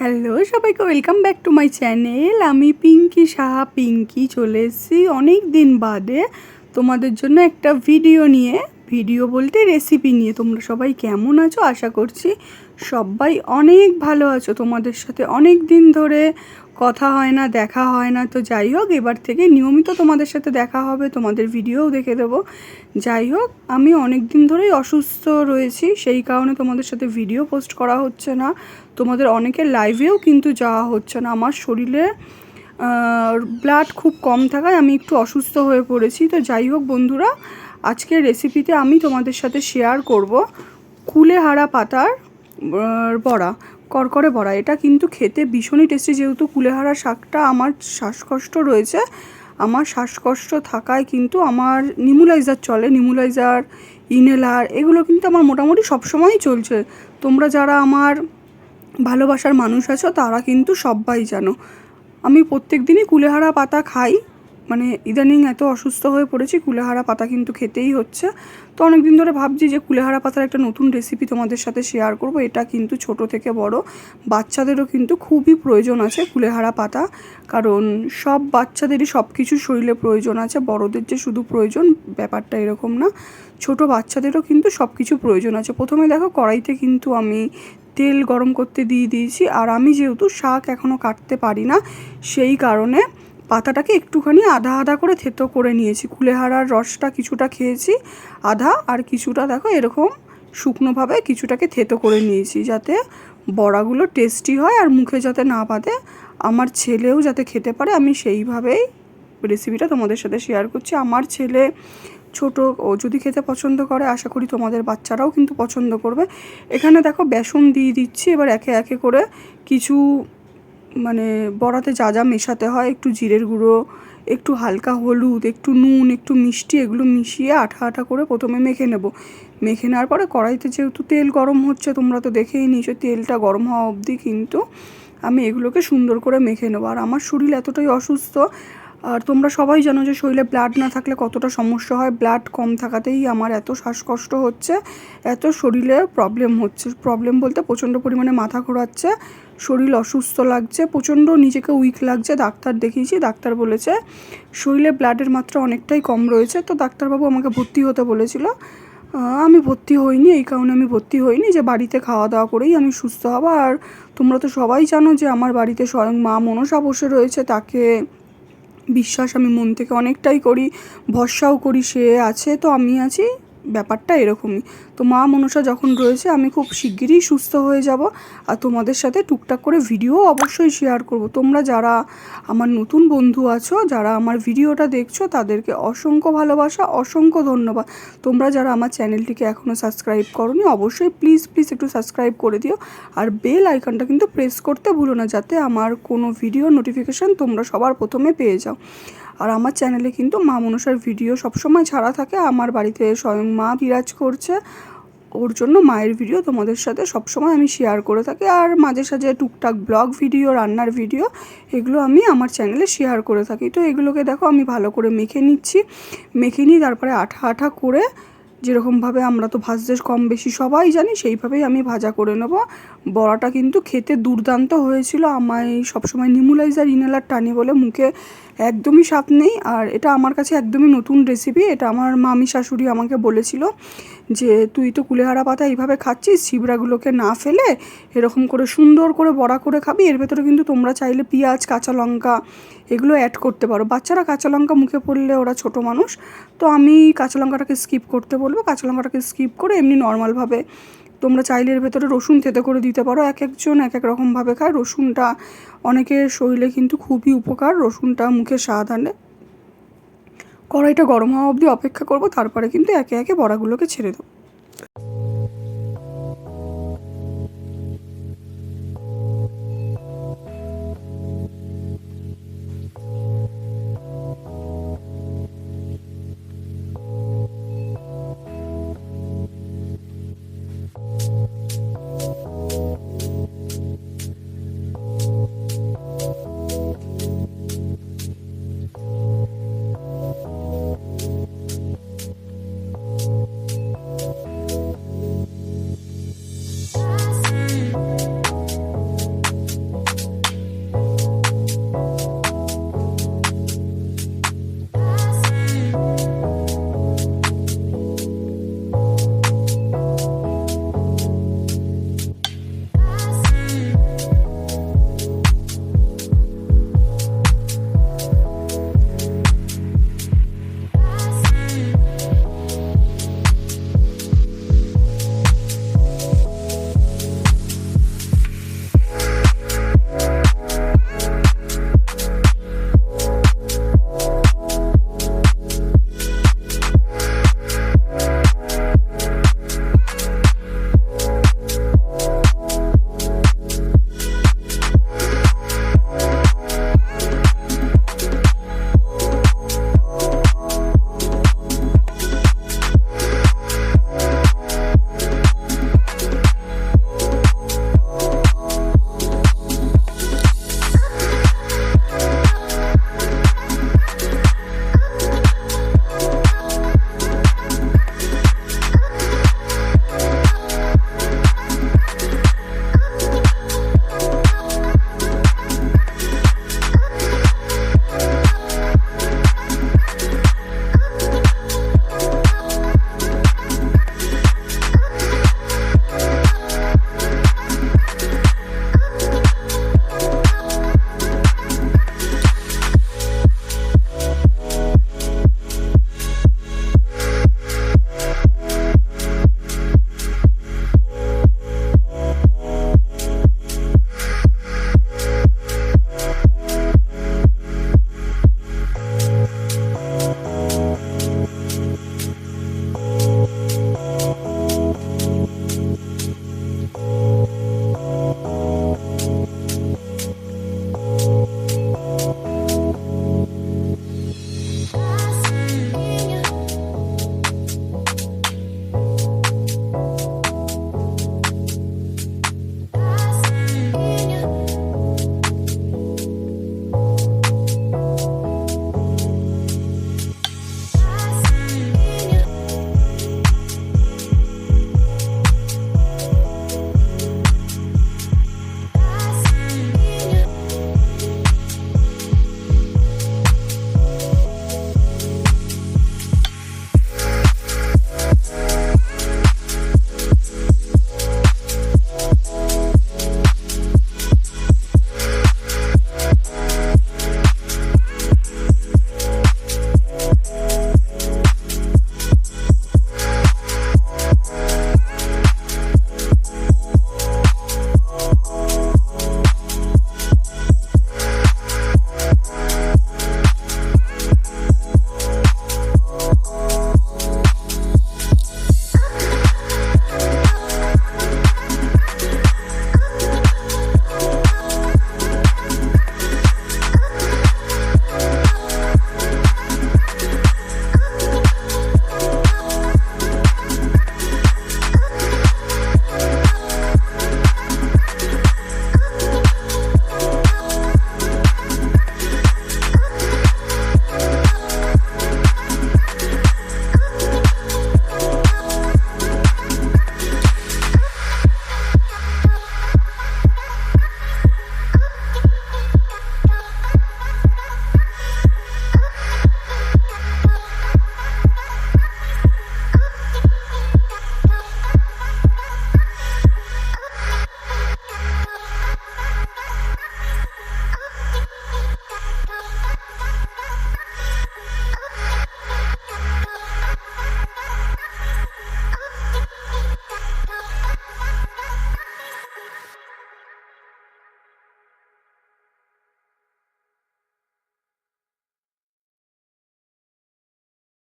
Hello, সবাইকে welcome back to my channel. আমি পিঙ্কি সাহা। পিঙ্কি চলে এসেছি অনেক দিন বাদে তোমাদের জন্য একটা ভিডিও নিয়ে। ভিডিও বলতে রেসিপি নিয়ে। তোমরা সবাই কেমন আছো? আশা করছি সবাই অনেক ভালো আছো, তোমাদের সাথে অনেক দিন ধরে কথা হয় না, দেখা হয় না, তো যাই হোক, এবার থেকে নিয়মিত তোমাদের সাথে দেখা হবে, তোমাদের ভিডিওও দেখে দেবো। যাই হোক, আমি অনেক দিন ধরেই অসুস্থ রয়েছি, সেই কারণে তোমাদের সাথে ভিডিও পোস্ট করা হচ্ছে না। তোমাদের অনেকের লাইভেও কিন্তু যাওয়া হচ্ছে না, আমার শরীরে ব্লাড খুব কম থাকায় আমি একটু অসুস্থ হয়ে পড়েছি। তো যাই হোক বন্ধুরা, আজকের রেসিপিতে আমি তোমাদের সাথে শেয়ার করব, কুলেহারা পাতার বড়া করকরে বড়া। এটা কিন্তু খেতে ভীষণই টেস্টি যেহেতু কুলেহারা শাকটা আমার শ্বাসকষ্ট রয়েছে। আমার শ্বাসকষ্ট থাকায় কিন্তু আমার নিমুলাইজার চলে, নিমুলাইজার, ইনহেলার, এগুলো কিন্তু আমার মোটামুটি সবসময়ই চলছে। তোমরা যারা আমার ভালোবাসার মানুষ আছো, তারা কিন্তু সবাই জানো। আমি প্রত্যেক দিনই কুলেহারা পাতা খাই। মানে ইদানিং এত অসুস্থ হয়ে পড়েছি, কুলেহারা পাতা কিন্তু খেতেই হচ্ছে। তো অনেক দিন ধরে ভাবছি যে কুলেহারা পাতার একটা নতুন রেসিপি তোমাদের সাথে শেয়ার করব। এটা কিন্তু ছোট থেকে বড়। বাচ্চাদেরও কিন্তু খুবই প্রয়োজন আছে কুলেহারা পাতা। কারণ সব বাচ্চাদেরই সব কিছু শরীরে প্রয়োজন আছে। বড়দের যে শুধু প্রয়োজন, ব্যাপারটা এরকম না। ছোট বাচ্চাদেরও কিন্তু সব কিছু প্রয়োজন আছে। প্রথমে দেখো, কড়াইতে কিন্তু আমি তেল গরম করতে দিয়ে দিয়েছি। আর আমি যেহেতু শাক এখনও কাটতে পারি না, সেই কারণে পাতাটাকে একটুখানি আধা আধা করে থেতো করে নিয়েছি। কুলেহারার রসটা কিছুটা খেয়েছি, আধা আর কিছুটা দেখো এরকম শুকনোভাবে কিছুটাকে থেতো করে নিয়েছি যাতে বড়াগুলো টেস্টি হয় আর মুখে যাতে না বাঁধে। আমার ছেলেও যাতে খেতে পারে, আমি সেইভাবেই রেসিপিটা তোমাদের সাথে শেয়ার করছি। আমার ছেলে ছোট, ও যদি খেতে পছন্দ করে, আশা করি তোমাদের বাচ্চারাও কিন্তু পছন্দ করবে। এখানে দেখো বেসন দিয়ে দিচ্ছি, এবার একে একে করে কিছু মানে বড়াতে যা যা মেশাতে হয়, একটু জিরের গুঁড়ো, একটু হালকা হলুদ, একটু নুন, একটু মিষ্টি, এগুলো মিশিয়ে আঠা আঠা করে প্রথমে মেখে নেব। মেখে নেওয়ার পরে কড়াইতে যেহেতু তেল গরম হচ্ছে, তোমরা তো দেখেই নিয়েছো তেলটা গরম হওয়া অবধি কিন্তু আমি এগুলোকে সুন্দর করে মেখে নেব। আর আমার শরীর এতটাই অসুস্থ আর তোমরা সবাই জানো যে শরীরে ব্লাড না থাকলে কতটা সমস্যা হয়। ব্লাড কম থাকাতেই আমার এত শ্বাসকষ্ট হচ্ছে, এত শরীরে প্রবলেম হচ্ছে। প্রবলেম বলতে প্রচণ্ড পরিমাণে মাথা ঘোরাচ্ছে, শরীর অসুস্থ লাগছে, প্রচণ্ড নিজেকে উইক লাগছে। ডাক্তার দেখিয়েছি, ডাক্তার বলেছে শরীরে ব্লাডের মাত্রা অনেকটাই কম রয়েছে। তো ডাক্তারবাবু আমাকে ভর্তি হতে বলেছিল। আমি ভর্তি হইনি, এই কারণে আমি ভর্তি হইনি যে বাড়িতে খাওয়া দাওয়া করেই আমি সুস্থ হব। আর তোমরা তো সবাই জানো যে আমার বাড়িতে স্বয়ং মা মনসা বসে রয়েছে, তাকে বিশ্বাস আমি মন থেকে অনেকটাই করি ভরসাও করি সে আছে তো আমি আছি। ব্যাপারটা এরকমই। তো মা মনসা যখন রয়েছে, আমি খুব শিগগিরই সুস্থ হয়ে যাব আর তোমাদের সাথে টুকটাক করে ভিডিও অবশ্যই শেয়ার করব। তোমরা যারা আমার নতুন বন্ধু আছো, যারা আমার ভিডিওটা দেখছ, তাদেরকে অসংখ্য ভালোবাসা, অসংখ্য ধন্যবাদ। তোমরা যারা আমার চ্যানেলটিকে এখনও সাবস্ক্রাইব করোনি, অবশ্যই প্লিজ প্লিজ একটু সাবস্ক্রাইব করে দিও। আর বেল আইকনটা কিন্তু প্রেস করতে ভুলো না, যাতে আমার কোনো ভিডিও নোটিফিকেশান তোমরা সবার প্রথমে পেয়ে যাও। আর আমার চ্যানেলে কিন্তু মা মনসার ভিডিও সবসময় ছাড়া থাকে। আমার বাড়িতে স্বয়ং মা বিরাজ করছে। ওর জন্য মায়ের ভিডিও তোমাদের সাথে সবসময় আমি শেয়ার করে থাকি। আর মাঝে সাঝে টুকটাক ব্লগ ভিডিও রান্নার ভিডিও এগুলো আমি আমার চ্যানেলে শেয়ার করে থাকি। তো এগুলোকে দেখো আমি ভালো করে মেখে নিচ্ছি। মেখে নিই তারপরে আঠা আঠা করে যেরকমভাবে আমরা তো ভাজতে কম বেশি সবাই জানি, সেইভাবেই আমি ভাজা করে নেব। বড়াটা কিন্তু খেতে দুর্দান্ত হয়েছিল। আমায় সবসময় নিমুলাইজার ইনেলার টানি বলে মুখে একদমই স্বাদ নেই। আর এটা আমার কাছে একদমই নতুন রেসিপি এটা আমার মামি শাশুড়ি আমাকে বলেছিল যে তুই তো কুলেহারা পাতা এইভাবে খাচ্ছিস, ছিবড়াগুলোকে না ফেলে এরকম করে সুন্দর করে বড়া করে খাবি, এর ভেতরে কিন্তু তোমরা চাইলে পেঁয়াজ, কাঁচা লঙ্কা এগুলো অ্যাড করতে পারো। বাচ্চারা কাঁচা লঙ্কা মুখে পড়লে ওরা ছোট মানুষ, তো আমি কাঁচা লঙ্কাটাকে স্কিপ করতে বলব। কাঁচা লঙ্কাটাকে স্কিপ করে এমনি নর্মালভাবে তোমরা চাইলে এর ভেতরে রসুন থেতে করে দিতে পারো। এক একজন এক এক রকমভাবে খায়। রসুনটা অনেকের শরীরে কিন্তু খুবই উপকার। রসুনটা মুখে স্বাদ আনে। কড়াইটা গরম হওয়া অবধি অপেক্ষা করব তারপরে কিন্তু একে একে বড়াগুলোকে ছেড়ে দেবো।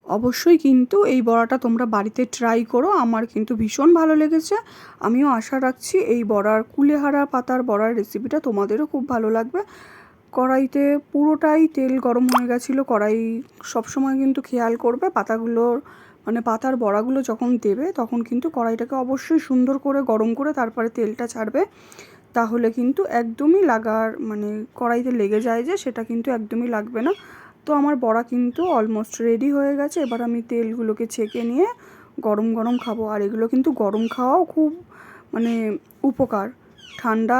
অবশ্যই কিন্তু এই বড়াটা তোমরা বাড়িতে ট্রাই করো। আমার কিন্তু ভীষণ ভালো লেগেছে। আমিও আশা রাখছি এই বড়ার কুলেহারা পাতার বড়ার রেসিপিটা তোমাদেরও খুব ভালো লাগবে। কড়াইতে পুরোটাই তেল গরম হয়ে গেছিল। কড়াই সবসময় কিন্তু খেয়াল করবে। পাতাগুলোর মানে পাতার বড়াগুলো যখন দেবে, তখন কিন্তু কড়াইটাকে অবশ্যই সুন্দর করে গরম করে তারপরে তেলটা ছাড়বে। তাহলে কিন্তু একদমই লাগার মানে কড়াইতে লেগে যায় যে, সেটা কিন্তু একদমই লাগবে না। তো আমার বড়া কিন্তু অলমোস্ট রেডি হয়ে গেছে। এবার আমি তেলগুলোকে ছেঁকে নিয়ে গরম গরম খাব। আর এগুলো কিন্তু গরম খাওয়াও খুব মানে উপকার। ঠান্ডা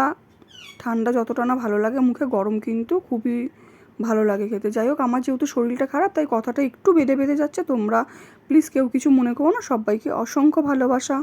ঠান্ডা যতটা না ভালো লাগে মুখে, গরম কিন্তু খুবই ভালো লাগে খেতে। যাই হোক, আমার যেহেতু শরীরটা খারাপ, তাই কথাটা একটু বেঁধে বেঁধে যাচ্ছে। তোমরা প্লিজ কেউ কিছু মনে করো না। সবাইকে অসংখ্য ভালোবাসা।